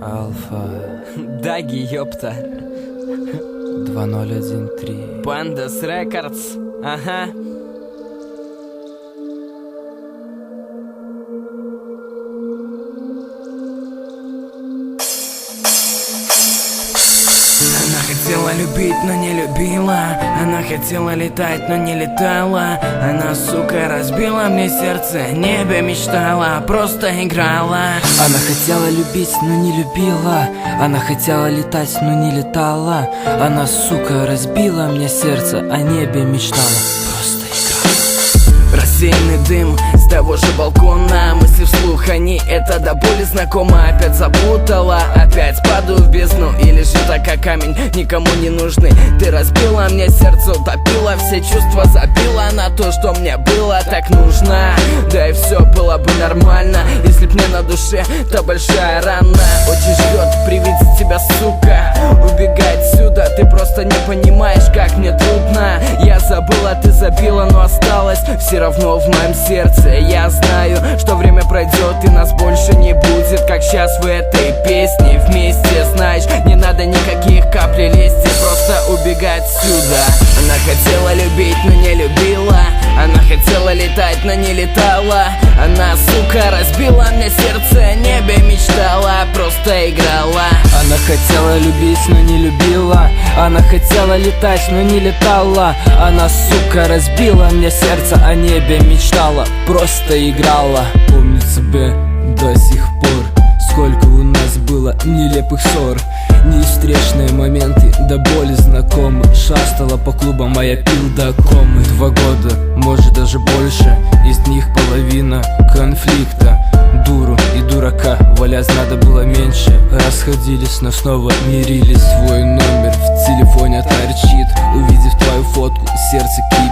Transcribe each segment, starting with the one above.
Алфа Даги, ёпта. 2013 Pandas Records. Ага. Хотела любить, но не любила. Она хотела летать, но не летала. Она, сука, разбила мне сердце. Небе мечтала, просто играла. Она хотела любить, но не любила. Она хотела летать, но не летала. Она, сука, разбила мне сердце О небе мечтала. Просто играла. Рассеянный дым с того же балкона Они это до боли знакомо Опять запутала, опять падаю в бездну. И так, как камень, никому не нужный Ты разбила мне сердце, утопила все чувства Забила на то, что мне было так нужно. Да и все было бы нормально Если б не на душе, то большая рана. Очень ждет привидеть тебя, сука. Убегай отсюда, ты просто не понимаешь, как мне трудно. Я забыла, ты забила, но осталось все равно в моем сердце. Я знаю, что время пройдет сейчас в этой песне вместе Знаешь, не надо никаких каплей лести Просто убегай отсюда. Она хотела любить, но не любила. Она хотела летать, но не летала. Она, сука, разбила мне сердце небе мечтала, просто играла. Она хотела любить, но не любила. Она хотела летать, но не летала. Она, сука, разбила мне сердце О небе мечтала, просто играла. Помню тебя до сих пор нелепых ссор Неистречные моменты, до боли знакомы. Шастала по клубам, а я пил до комы. Два года, может даже больше Из них половина конфликта. Дуру и дурака валять надо было меньше. Расходились, но снова мирились. Твой номер в телефоне торчит. Увидев твою фотку, сердце кипит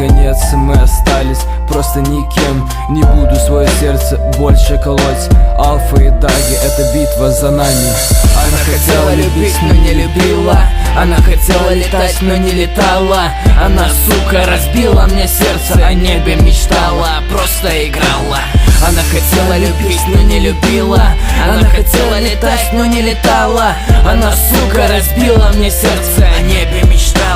219, наконец мы остались Просто никем. Не буду свое сердце больше колоть. Алфа и Даги, это битва за нами. Она хотела любить, но не любила. Она хотела летать, но не летала. Она, сука, разбила мне сердце О небе мечтала, просто играла. Она хотела любить, но не любила. Она хотела летать, но не летала. Она, сука, разбила мне сердце О небе мечтала,